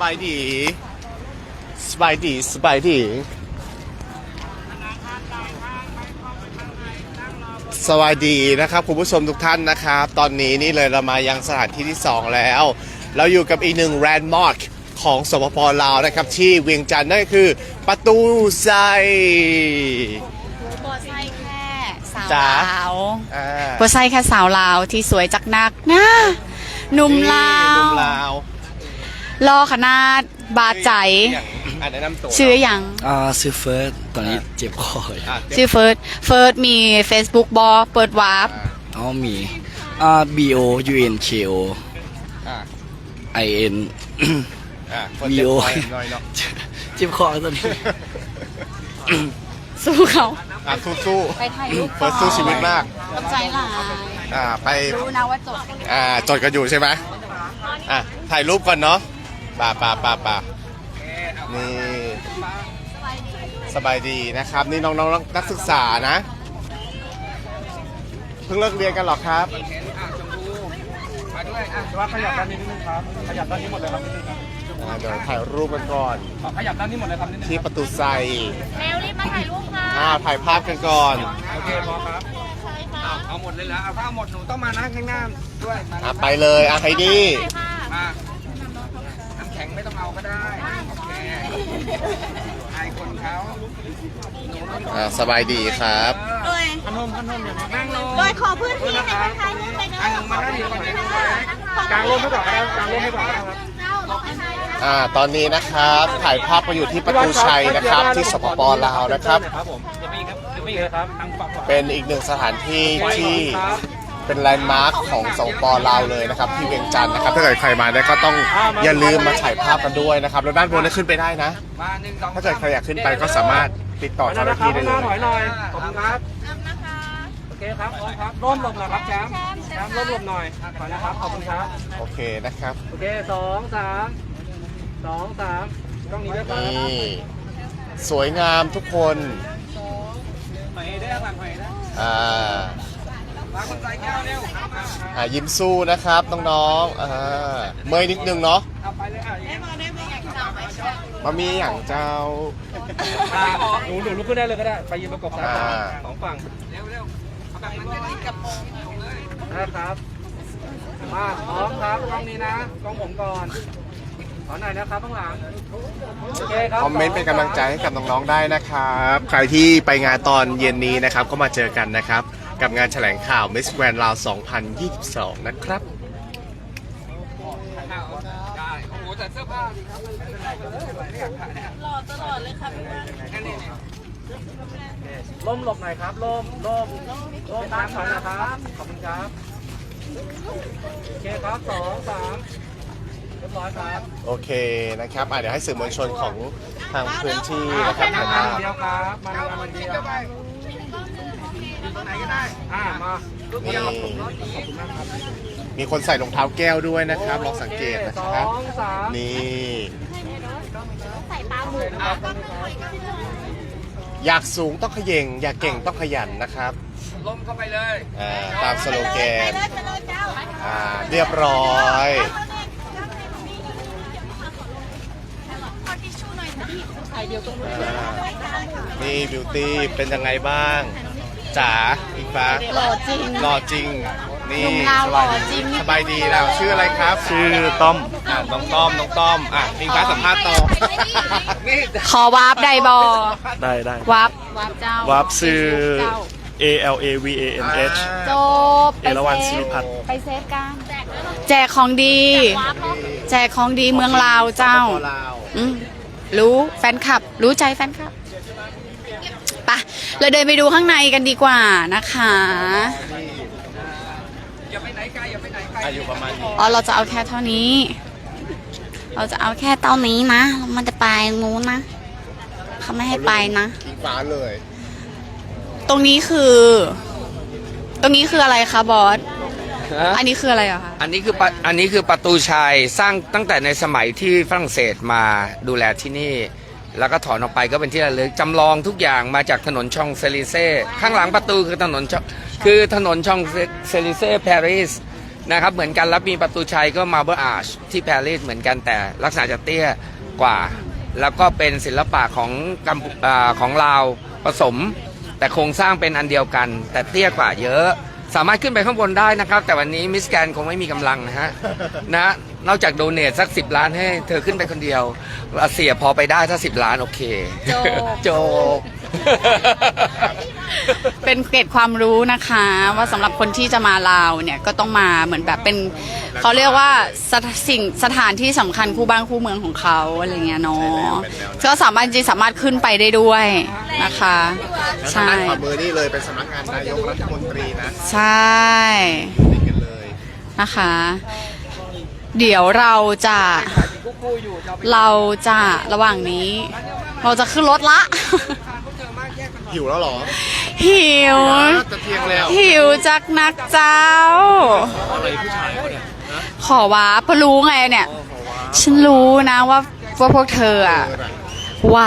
บายดีสบายดีสบายดีสวัสดีนะครับคุณผู้ชมทุกท่านนะครับ ตอนนี้นี่เลยเรามายังสถานที่ที่ 2 แล้ว เราอยู่กับอีกหนึ่งแรนด์มาร์คของสปปลาวนะครับ ที่เวียงจันทร์นั่นก็คือประตูไซบัวไส้แค่สาวจ๋าลาวอ่าบัวไส้แค่สาวลาวที่สวยจักนักนะหนุ่มลาหวนุ่ม ลาวรอขนาดบาดใจอย่างอ่าแนะนำตัวชื่ออย่างอ่าซื้อเฟิร์สตอนนี้เจ็บคออยู่อะชื่อเฟิร์สเฟิร์สมี Facebook บอเปิดวาร์ปอ๋อมีอ่า B O U N K O อ่า I N อ่าคนวีเจ็บโอคอหน่อยเนาะเจ็บคอตอนนี้ สู้เขาอะสู้ไปถ่ายรูปๆเฟิร์สสู้ชีวิตมากขอบใจหลายอ่าไป รู้นะว่าจดอ่าจดกันอยู่ใช่ไหมอะถ่ายรูปก่อนเนาะ ป่าป่าป่าป่านี่สบายดีนะครับ นี่น้องๆนักศึกษานะ เพิ่งเลิกเรียนกันเหรอครับว่าขยับด้านนี้นิดนึงครับ ขยับด้านนี้หมดเลยครับนิดนึงครับอ่าเดี๋ยวถ่ายรูปกันก่อนขอขยับด้านนี้หมดเลยครับนิดนึงที่ประตูไซเร็วรีบมาถ่ายรูปค่ะอ่าถ่ายภาพกันก่อน โอเคพอครับเอาเอาหมดเลยแล้วเอาถ้าเอาหมดหนูต้องมานั่งข้างหน้าด้วยมาอะไปเลยอะไฮดี้มาน้ำแข็งไม่ต้องเอาก็ได้โอเคไอายคนเขาอ่าสบายดีครับ โดยพนมพนมอย่ามานั่งลงโดยขอพื้นที่ในการถ่ายรูปไปเด้ออันหนึ่งมานั่งอยู่ก่อนกลางร่มให้ก่อนครับกลางร่มให้ก่อนครับอ่า ตอนนี้นะครับ ถ่ายภาพมาอยู่ที่ประตูชัยนะครับ ที่สปปลาวนะครับ ครับผมจะมีครับจะมีครับทางฝั่งขวาเป็นอีกหนึ่งสถานที่ที่ เป็นแลนด์มาร์คของสปปลาวเลยนะครับที่เวียงจันทร์นะครับถ้าเกิดใครมาเนี่ยก็ต้องอย่าลืมมาถ่ายภาพกันด้วยนะครับแล้วด้านบนนี่ขึ้นไปได้นะมาหนึ่งสองถ้าเกิดใครอยากขึ้นไปก็สามารถติดต่อเจ้าหน้าที่ได้เลถอยยหน่อยขอบคุณครับโอเคครับพร้อมครับร่มหลบหน่อยครับแชมป์แชมป์ร่มหลบหน่อยขอนะครับขอบคุณครับโอเคนะครับโอเคสองสามสองสามกล้องนี้ด้วยครับนี่สวยงามทุกคนหอยได้หลังหอยได้อ่า อ่ายิ้มสู้นะครับน้องๆอ่าเมยนิดนึงเนาะเอาไปเลยอะอย่างนี้มามีอย่างเจ้าอะหนูหนูลุกขึ้นได้เลยก็ได้ ไปยืนประกบซ้ายขวาอ่า สองฝั่ง เร็วเร็วเอาแบบนั้นได้กับนะครับ มาพร้อมครับกล้องนี้นะกล้องผมก่อน ขอหน่อยนะครับข้างหลัง โอเคครับคอมเมนต์เป็นกำลังใจให้กับน้องๆได้นะครับ ใครที่ไปงานตอนเย็นนี้นะครับก็มาเจอกันนะครับ กับงานแถลงข่าว Miss Grand ลาว2022 นะครับได้โอ้โหแต่เสื้อผ้าดีครับหล่อตลอดเลยครับล่มหลบหน่อยครับล่มล่มล่มด้านขวานะครับ ขอบคุณครับ โอเคครับสองสามเรียบร้อยครับโอเคนะครับอะเดี๋ยวให้สื่อมวลชนของทางพื้นที่อ่านะครับมาถ่ายงาภานพเดียวครับ มางานวันเดียวอยู่ ตรงไหนก็ได้ อ่ามาลูกเดียวขอบคุณมากครับมีคนใส่รองเท้าแก้วด้วยนะครับลองสังเกตนะสคอรับงสามนี่ ใส่ตาหมูครับอยากสูงต้องเขย่ง อยากเก่งต้องขยันนะครับลมเข้าไปเลยอ่าตามสโลแกนไปเลยไปเลยเจ้าอ่าเรียบร้อย ขอทิชชู่หน่อยนะใส่เดียวกันอ่านี่บิวตี้เป็นยังไงบ้าง จ๋าอิงฟ้าหล่อจริง หล่อจริง นี่หนุ่มลาวหล่อจริง สบายดีแล้วชื่ออะไรครับชื่อต้อมอ่าน้องต้อมน้องต้อมอะอิงฟ้าสัมภาษณ์ต่อนี่ขอวาร์ปไดบอได้ได้วาร์ปวาร์ปเจ้าวาร์ปซื้อ เจ้า A L A V A N H จบไปเอราวัณเซศิริฟพัฒน์ ไปเซฟกันแจกของดี แจกของดีเมืองลาวเจ้า ลาว อืมรู้แฟนคลับ รู้ใจแฟนคลับไปะ เราเดินไปดูข้างในกันดีกว่านะคะอย่าไปไหนไกลอย่าไปไหนไกลอายุประมาณนี้อ๋อเราจะเอาแค่เท่านี้ เราจะเอาแค่เท่านี้นะเรามันจะไปงูนนะเขาไม่ให้ไปนะอิงฟ้าเลย ตรงนี้คือ ตรงนี้คืออะไรคะบอส อันนี้คืออะไรอะคะ อันนี้คือปะอันนี้คือประตูชัยสร้างตั้งแต่ในสมัยที่ฝรั่งเศสมาดูแลที่นี่ แล้วก็ถอนออกไปก็เป็นที่ระลึกจำลองทุกอย่างมาจากถนนชองเซลิเซ่ข้างหลังประตูคือถนนชองคือถนนชองเซลิเซ่ปารีสนะครับเหมือนกันแล้วมีประตูชัยก็มาเบอร์อาชที่ปารีสเหมือนกันแต่ลักษณะจะเตี้ยกว่า แล้วก็เป็นศิลปะของกัมพูอาของลาวผสม แต่โครงสร้างเป็นอันเดียวกัน แต่เตี้ยกว่าเยอะ สามารถขึ้นไปข้างบนได้นะครับ แต่วันนี้มิสแกนคงไม่มีกำลังนะฮะนะ นอกจากโดเนทสัก10ล้านให้เธอขึ้นไปคนเดียวเสียพอไปได้ถ้า10ล้านโอเคจบ จบ เป็นเกร็ดความรู้นะคะ ว่าสำหรับคนที่จะมาลาวเนี่ยก็ต้องมาเหมือนแบบเป็นเขาเรียกว่าสถสิ่งสถานที่สำคัญคู่บ้านคู่เมืองของเขาอะไรเงี้ยเนาะก็สามารถจริงๆสามารถขึ้นไปได้ด้วยนะคะ แล้วทางใช่ ด้านขวามือนี่เลยเป็นสำนักงานนายกรัฐมนตรีนะใช่ นี่กันเลย นะคะ เดี๋ยวเราจะเราจะระหว่างนี้ เราจะขึ้นรถละ หิวแล้วเหรอหิว จะเที่ยงแล้วหิวจากนักเจ้า อะไรผู้ชายเขาเนี่ยขอว้าเพราะรู้ไงเนี่ย ฉันรู้นะว่าว่าพวกเธออะไว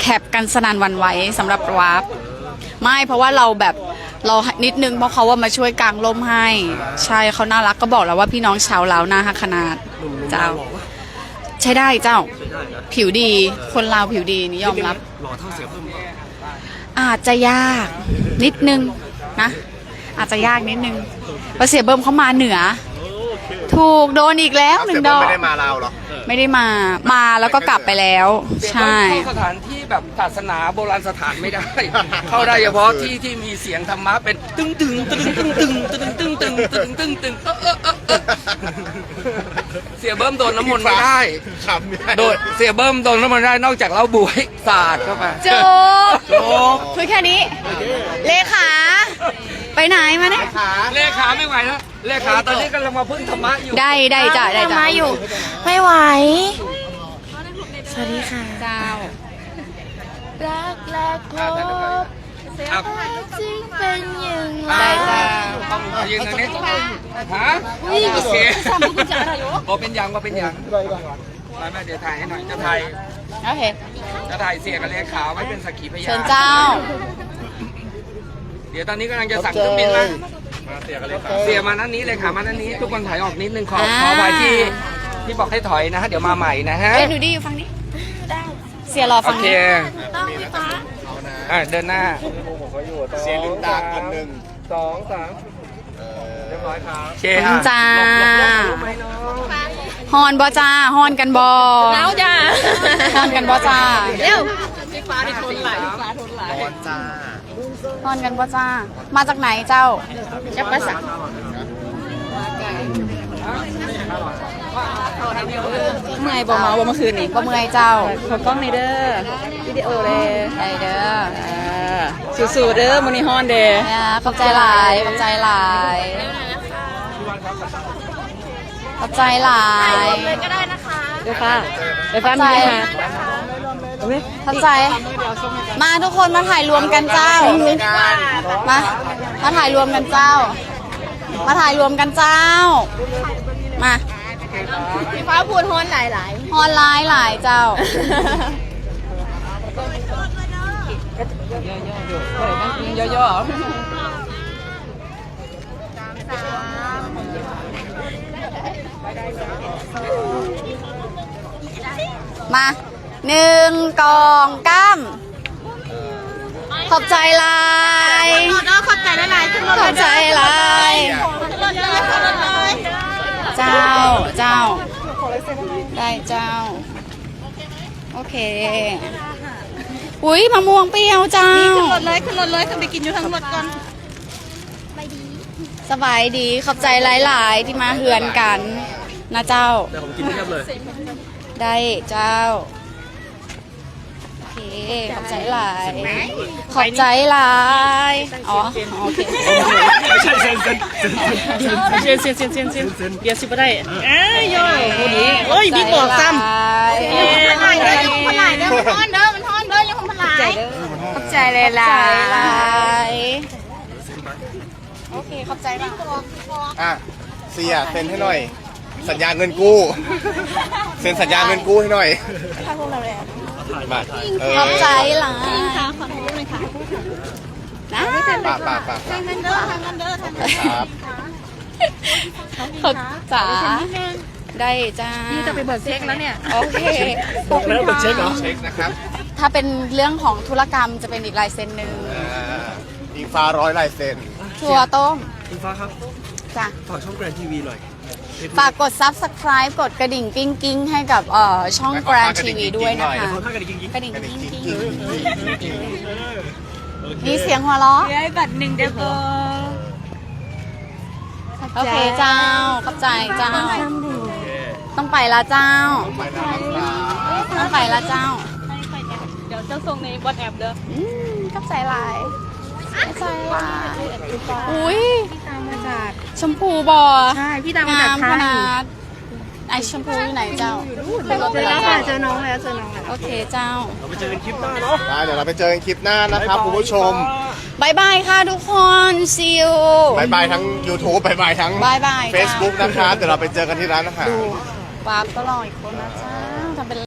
แคปกันสนานหวันไหวสำหรับวาร์ปไม่เพราะว่าเราแบบ เรานิดนึงเพราะเขาว่ามาช่วยกางร่มให้ ใช่เขาน่ารักก็บอกแล้วว่าพี่น้องชาวลาวน่าฮักขนาดเจ้า ใช้ได้เจ้า ผิวดีคนลาวผิวดีนี่ยอมรับหล่อเท่าเสือเพิ่มอาจจะยากนิดนึงนะ อาจจะยากนิดนึงเพราะเสียเบิ้มเขามาเหนือ ถูกโดนอีกแล้วหนึ่เสียงเบิ้ดมอกไม่ได้มาลาวเหรอ ไม่ได้มา มาแล้วก็กลับไปแล้ว ใช่ เข้าสถานที่แบบศาสนาโบราณสถานไม่ได้ เข้าได้เฉพาะที่ที่มีเสียงธรรมะเป็นตึงตึงตึงตึงตึงตึงตึงตึงตึงตึงตึงเออเออเออเออเสียเบิ้มโดนน้ำมนต์ไม่ได้ครับโดนเสียเบิ้มโดนน้ำมนต์ไม่ได้นอกจากเหล้าบวยสาดเข้าไปจบคือแค่นี้ เลขา ไปไหนมาเนี่ยเลขาไม่ไหวแล้วเลขาตอนนี้กำลังมาพึ่งธรรมะอยู่ได้ได้จ้ะได้จ้ะมาอยู่ ไม่ไหว สวัสดีค่ะเจ้ารักแรกพบครับจริงเป็นอย่างไรได้จ้าต้องยืนตรงนี้ฮะโอเคโอเป็นยังว่าเป็นยังไปแม่เดี๋ยวถ่ายให้หน่อยจะถ่ายโอเคจะถ่ายเสียกับเลขาไว้เป็นสักขีพยานเชิญเจ้า เดี๋ยวตอนนี้กำลังจะสั่งเครื่องบินมาเสียมานั้นนี้เลยค่ะมานั้นนี้ ทุกคนถอยออกนิดนึงขออ่า ขอไว้ที่ที่บอกให้ถอยนะฮะเดี๋ยวมาใหม่นะฮะเอ้ยหนูดีอยู่ฝั่งนี้เสียรอโอฝั่งเคนี้ต้องพี่ฟ้าอะเดินหน้าเสียลินดาคนหนึ่งสองสามเรียบร้อยครับโอเคขอบคุณจ้าฮอนบอจ้าฮอนกันบอแล้วจ้าฮอนกันบอจ้าเร็วร้อนจ้า ฮอนกันบอจ้า มาจากไหนเจ้าจะประสานเมื่อยบ่เมาบ่เมื่อคืนนี้บ่เมื่อยเจ้าขอกล้องในอยเด้อวิดีโอเลยได้เด้อสู้ๆเด้อมันนี่ฮอนเด้อเนี่ยขอบใจหลายขอบใจหลายขอบใจหลายเลยก็ได้นะคะเดี๋ยวค่ะเดี๋ยวฟ้ามีไหมคะเอาไหมขอบใจ มาทุกคนมาถ่ายรวมกันเจ้า มา มาถ่ายรวมกันเจ้า มาถ่ายรวมกันเจ้า มาพี่ฟ้าพูดฮอนหลายหลายฮอนไลน์หลายเจ้าย่อมา หนึ่งกองก้ามขอบใจหลายๆเนาะขอบใจหลายๆขึ้นรถขอบใจหลายขึ้นรถเลยขึ้นรถเลยเจ้าเจ้าได้เจ้า โอเค อุ้ยมะม่วงเปรี้ยวเจ้าขึ้นรถเลยขึ้นรถเลยขึ้นไปกินอยู่ทั้งรถก่อนสบายดีขอบใจหลายๆ ที่มาเฮือนกันนะเจ้าแต่ผมกินเทียบเลยได้เจ้าโอเค ขอบใจหลาย ขอบใจหลาย อ๋อ โอเคไม่ใช่เซนเซนเซนเซียนเซียนเซียนเซียนเซียนเบียร์สิบ่ได้เอ้ยย่อยผู้นี้โอ้ยบิ๊กบอกซ้ำมันหลายเด้อยังมันหลายเด้อมันฮอนเด้อมันฮอนเด้อยังมันหลายขอบใจหลายหลายโอเค ขอบใจมากอะเสียเซ็นให้หน่อย สัญญาเงินกู้ เซ็นสัญญาเงินกู้ให้หน่อยมาเออขอบใจหลายค่ะขอโทษด้วยค่ะนะป่าป่าป่าทางนั้นเด้อทางนั้นเด้อทางนั้นครับเขาจ๋าได้จ้านี่จะไปเบิกเช็คแล้วเนี่ย โอเคบอกแล้วเป็นเช็คเหรอเช็คนะครับ ถ้าเป็นเรื่องของธุรกรรมจะเป็นอีกลายเซ็นหนึ่งอ่าอิงฟ้าร้อยลายเซ็นชัวร์ต้มคุณฟ้าครับจ้ะฝากช่องแกรนทีวีหน่อย ฝากกด subscribe กดกระดิ่งกิ้งกิ้งให้กับเอ่อช่อง Grand TV ด้วยนะคะขอท่ากันจริงกระดิ่งกิ้งกิ้งๆมีเสียงหัวเราะ ได้บัตรหนึ่งเดียวก็โอเคเจ้าเข้าใจเจ้า ต้องไปละเจ้า ไปแล้วนะครับต้องไปละเจ้าเดี๋ยวจะส่งในวอทแอปเด้อ อืมเข้าใจหลายเข้าใจหลายอุ้ยตา มมาจากชมพูบอใช่พี่ตามมาจางากมไทขยนาดไอชมพูอยู่ไหนเจ้าเจอแล้วค่ะเจอน้องแล้วเจอน้องแล้วโอเคเจ้าเราไปเจอกันคลิปหน้าเนาะได้เดี๋ยวเราไปเจอกันคลิปหน้านะครับคุณผู้ชมบายบายค่ะทุกคน see you บายบายทั้ง YouTube บายบายทั้งบายบาย Facebook นะครับเดี๋ยวเราไปเจอกันที่ร้านอาหารวาร์ปก็รออีกคนนะจ๊ะ